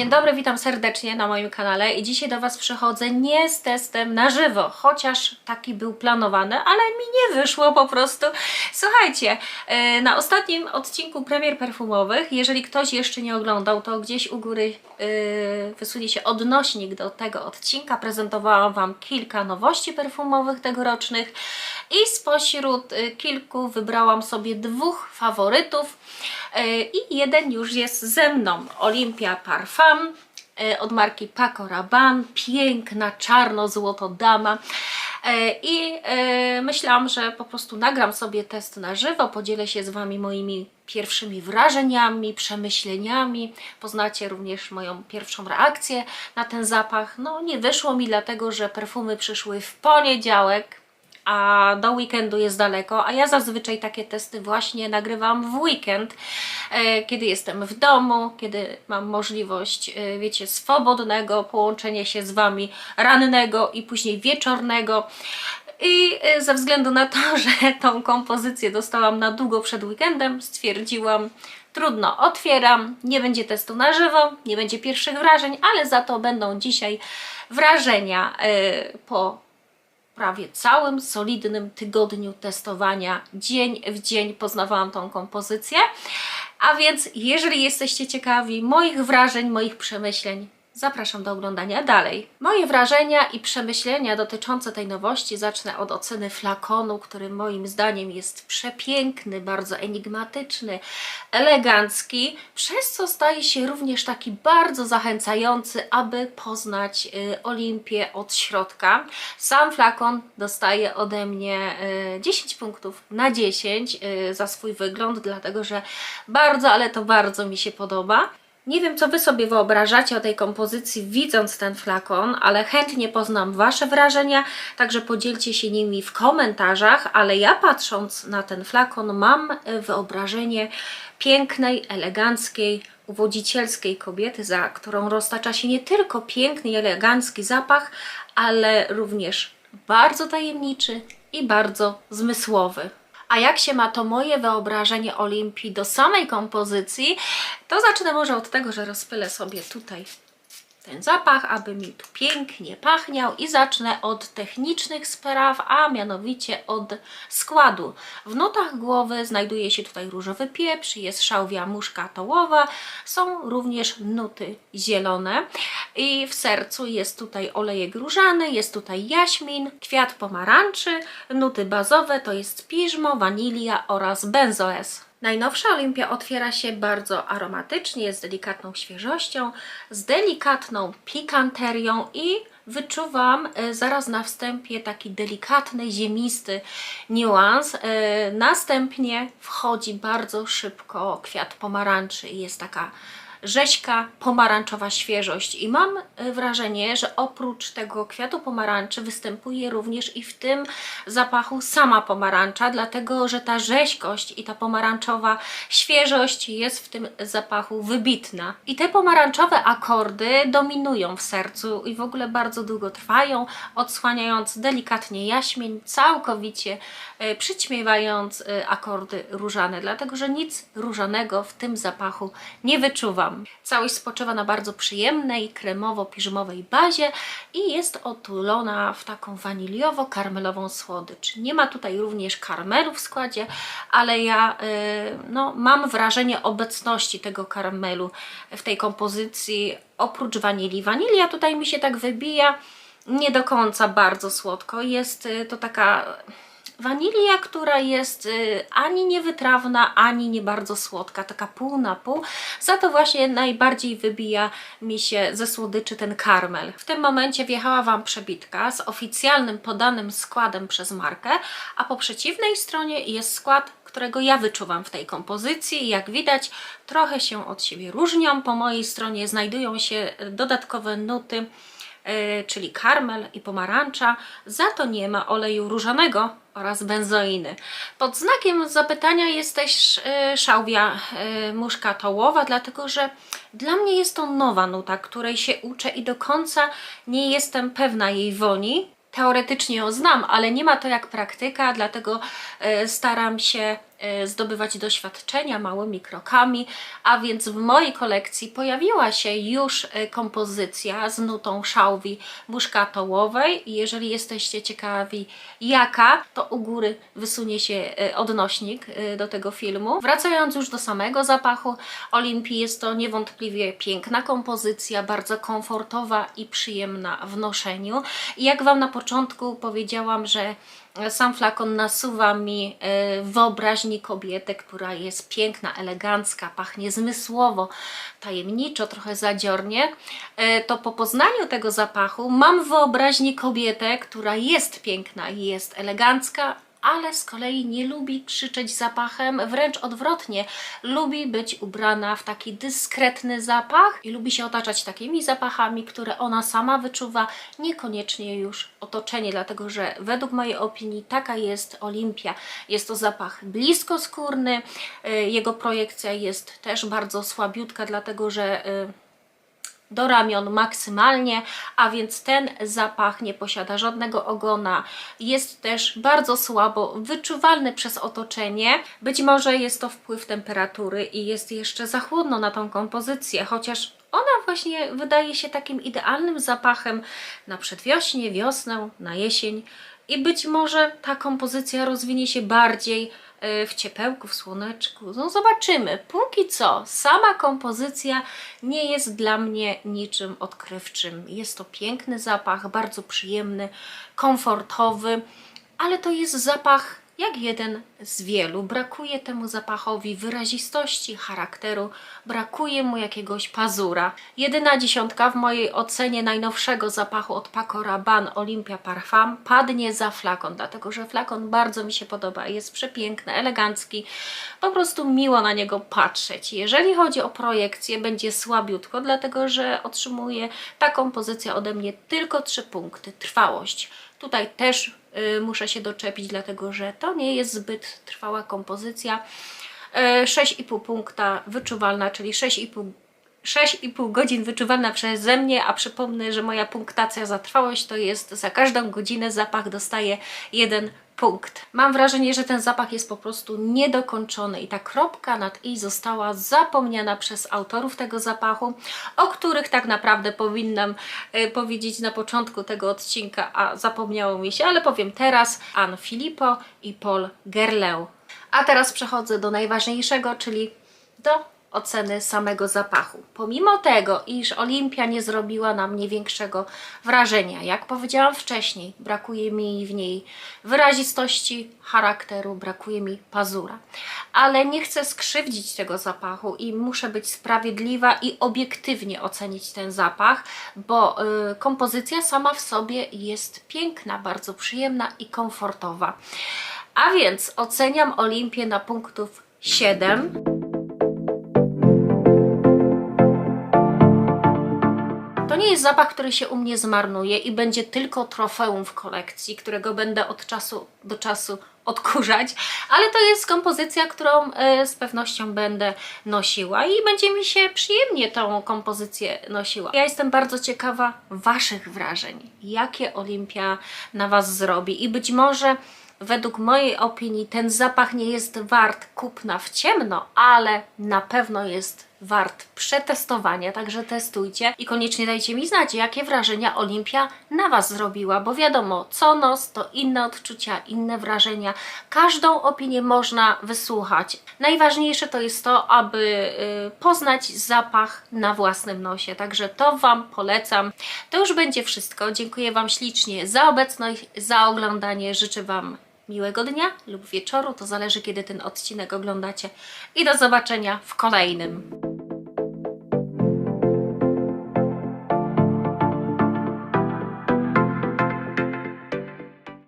Dzień dobry, witam serdecznie na moim kanale i dzisiaj do Was przychodzę nie z testem na żywo, chociaż taki był planowany, ale mi nie wyszło po prostu. Słuchajcie, e, na ostatnim odcinku premier perfumowych, jeżeli ktoś jeszcze nie oglądał, to gdzieś u góry e, wysunie się odnośnik do tego odcinka. Prezentowałam Wam kilka nowości perfumowych tegorocznych i spośród e, kilku wybrałam sobie dwóch faworytów i jeden już jest ze mną. Olympia Parfum e, od marki Paco Rabanne, piękna czarno-złoto dama. E, I e, myślałam, że po prostu nagram sobie test na żywo, podzielę się z Wami moimi pierwszymi wrażeniami, przemyśleniami. Poznacie również moją pierwszą reakcję na ten zapach. No nie wyszło mi dlatego, że perfumy przyszły w poniedziałek, a do weekendu jest daleko, a ja zazwyczaj takie testy właśnie nagrywam w weekend, e, kiedy jestem w domu, kiedy mam możliwość, e, wiecie, swobodnego połączenia się z Wami rannego i później wieczornego. I e, ze względu na to, że tą kompozycję dostałam na długo przed weekendem, stwierdziłam, trudno, otwieram, nie będzie testu na żywo, nie będzie pierwszych wrażeń, ale za to będą dzisiaj wrażenia po prawie całym solidnym tygodniu testowania. Dzień w dzień poznawałam tą kompozycję. A więc, jeżeli jesteście ciekawi moich wrażeń, moich przemyśleń, zapraszam do oglądania dalej. Moje wrażenia i przemyślenia dotyczące tej nowości zacznę od oceny flakonu, który moim zdaniem jest przepiękny, bardzo enigmatyczny, elegancki, przez co staje się również taki bardzo zachęcający, aby poznać y, Olimpię od środka. Sam flakon dostaje ode mnie y, 10 punktów na 10 y, za swój wygląd, dlatego że bardzo, ale to bardzo mi się podoba. Nie wiem, co Wy sobie wyobrażacie o tej kompozycji, widząc ten flakon, ale chętnie poznam Wasze wrażenia, także podzielcie się nimi w komentarzach. Ale ja patrząc na ten flakon, mam e, wyobrażenie pięknej, eleganckiej, uwodzicielskiej kobiety, za którą roztacza się nie tylko piękny elegancki zapach, ale również bardzo tajemniczy i bardzo zmysłowy. A jak się ma to moje wyobrażenie Olimpii do samej kompozycji, to zacznę może od tego, że rozpylę sobie tutaj ten zapach, aby mi tu pięknie pachniał i zacznę od technicznych spraw, a mianowicie od składu. W nutach głowy znajduje się tutaj różowy pieprz, jest szałwia muszkatołowa, są również nuty zielone i w sercu jest tutaj olejek różany, jest tutaj jaśmin, kwiat pomarańczy, nuty bazowe to jest piżmo, wanilia oraz benzoes. Najnowsza Olimpia otwiera się bardzo aromatycznie, z delikatną świeżością, z delikatną pikanterią i wyczuwam e, zaraz na wstępie taki delikatny, ziemisty niuans. E, Następnie wchodzi bardzo szybko kwiat pomarańczy i jest taka rzeźka, pomarańczowa świeżość. I mam e, wrażenie, że oprócz tego kwiatu pomarańczy występuje również i w tym zapachu sama pomarańcza, dlatego że ta rzeźkość i ta pomarańczowa świeżość jest w tym zapachu wybitna. I te pomarańczowe akordy dominują w sercu i w ogóle bardzo długo trwają, odsłaniając delikatnie jaśmień, całkowicie e, przyćmiewając e, akordy różane, dlatego że nic różanego w tym zapachu nie wyczuwam. Całość spoczywa na bardzo przyjemnej, kremowo-piżmowej bazie i jest otulona w taką waniliowo-karmelową słodycz. Nie ma tutaj również karmelu w składzie, ale ja y, no, mam wrażenie obecności tego karmelu w tej kompozycji oprócz wanilii. Wanilia tutaj mi się tak wybija nie do końca bardzo słodko. Jest y, to taka Wanilia, która jest y, ani niewytrawna, ani nie bardzo słodka, taka pół na pół. Za to właśnie najbardziej wybija mi się ze słodyczy ten karmel. W tym momencie wjechała Wam przebitka z oficjalnym podanym składem przez markę, a po przeciwnej stronie jest skład którego ja wyczuwam w tej kompozycji. Jak widać, trochę się od siebie różnią. Po mojej stronie znajdują się dodatkowe nuty czyli karmel i pomarańcza, za to nie ma oleju różanego oraz benzoiny. Pod znakiem zapytania jest też e, szałwia e, muszkatołowa, dlatego że dla mnie jest to nowa nuta, której się uczę i do końca nie jestem pewna jej woni. Teoretycznie ją znam, ale nie ma to jak praktyka, dlatego e, staram się e, zdobywać doświadczenia małymi krokami, a więc w mojej kolekcji pojawiła się już e, kompozycja z nutą szałwi muszkatołowej i jeżeli jesteście ciekawi jaka, to u góry wysunie się e, odnośnik e, do tego filmu. Wracając już do samego zapachu Olimpii, jest to niewątpliwie piękna kompozycja, bardzo komfortowa i przyjemna w noszeniu. I jak Wam na początku powiedziałam, że sam flakon nasuwa mi e, wyobraźni kobiety, która jest piękna, elegancka, pachnie zmysłowo, tajemniczo, trochę zadziornie, e, to po poznaniu tego zapachu mam wyobraźnię kobietę, która jest piękna i jest elegancka, ale z kolei nie lubi krzyczeć zapachem, wręcz odwrotnie, lubi być ubrana w taki dyskretny zapach i lubi się otaczać takimi zapachami, które ona sama wyczuwa, niekoniecznie już otoczenie, dlatego że według mojej opinii taka jest Olimpia. Jest to zapach bliskoskórny, y, jego projekcja jest też bardzo słabiutka, dlatego że y, do ramion maksymalnie, a więc ten zapach nie posiada żadnego ogona. Jest też bardzo słabo wyczuwalny przez otoczenie. Być może jest to wpływ temperatury i jest jeszcze za chłodno na tą kompozycję, chociaż ona właśnie wydaje się takim idealnym zapachem na przedwiośnie, wiosnę, na jesień. I być może ta kompozycja rozwinie się bardziej w ciepełku, w słoneczku. No zobaczymy. Póki co, sama kompozycja nie jest dla mnie niczym odkrywczym. Jest to piękny zapach, bardzo przyjemny, komfortowy, ale to jest zapach jak jeden z wielu. Brakuje temu zapachowi wyrazistości, charakteru, brakuje mu jakiegoś pazura. Jedyna dziesiątka w mojej ocenie najnowszego zapachu od Paco Rabanne Olympia Parfum padnie za flakon, dlatego że flakon bardzo mi się podoba, jest przepiękny, elegancki, po prostu miło na niego patrzeć. Jeżeli chodzi o projekcję, będzie słabiutko, dlatego że otrzymuje ta kompozycja ode mnie tylko 3 punkty. Trwałość. Tutaj też y, muszę się doczepić, dlatego że to nie jest zbyt trwała kompozycja. Y, 6,5 punkta wyczuwalna, czyli 6,5 6,5 godzin wyczuwana przeze mnie, a przypomnę, że moja punktacja za trwałość to jest za każdą godzinę zapach dostaje jeden punkt. Mam wrażenie, że ten zapach jest po prostu niedokończony i ta kropka nad i została zapomniana przez autorów tego zapachu, o których tak naprawdę powinnam e, powiedzieć na początku tego odcinka, a zapomniało mi się, ale powiem teraz Anne Filippo i Paul Gerleu. A teraz przechodzę do najważniejszego, czyli do oceny samego zapachu. Pomimo tego, iż Olimpia nie zrobiła na mnie większego wrażenia, jak powiedziałam wcześniej, brakuje mi w niej wyrazistości charakteru, brakuje mi pazura. Ale nie chcę skrzywdzić tego zapachu i muszę być sprawiedliwa i obiektywnie ocenić ten zapach, bo y, kompozycja sama w sobie jest piękna, bardzo przyjemna i komfortowa. A więc oceniam Olimpię na punktów 7. To nie jest zapach, który się u mnie zmarnuje i będzie tylko trofeum w kolekcji, którego będę od czasu do czasu odkurzać, ale to jest kompozycja, którą e, z pewnością będę nosiła i będzie mi się przyjemnie tą kompozycję nosiła. Ja jestem bardzo ciekawa Waszych wrażeń, jakie Olimpia na Was zrobi i być może według mojej opinii ten zapach nie jest wart kupna w ciemno, ale na pewno jest wart przetestowania, także testujcie i koniecznie dajcie mi znać, jakie wrażenia Olimpia na Was zrobiła, bo wiadomo, co nos to inne odczucia, inne wrażenia. Każdą opinię można wysłuchać. Najważniejsze to jest to, aby y, poznać zapach na własnym nosie, także to Wam polecam. To już będzie wszystko. Dziękuję Wam ślicznie za obecność, za oglądanie. Życzę Wam miłego dnia lub wieczoru, to zależy kiedy ten odcinek oglądacie i do zobaczenia w kolejnym.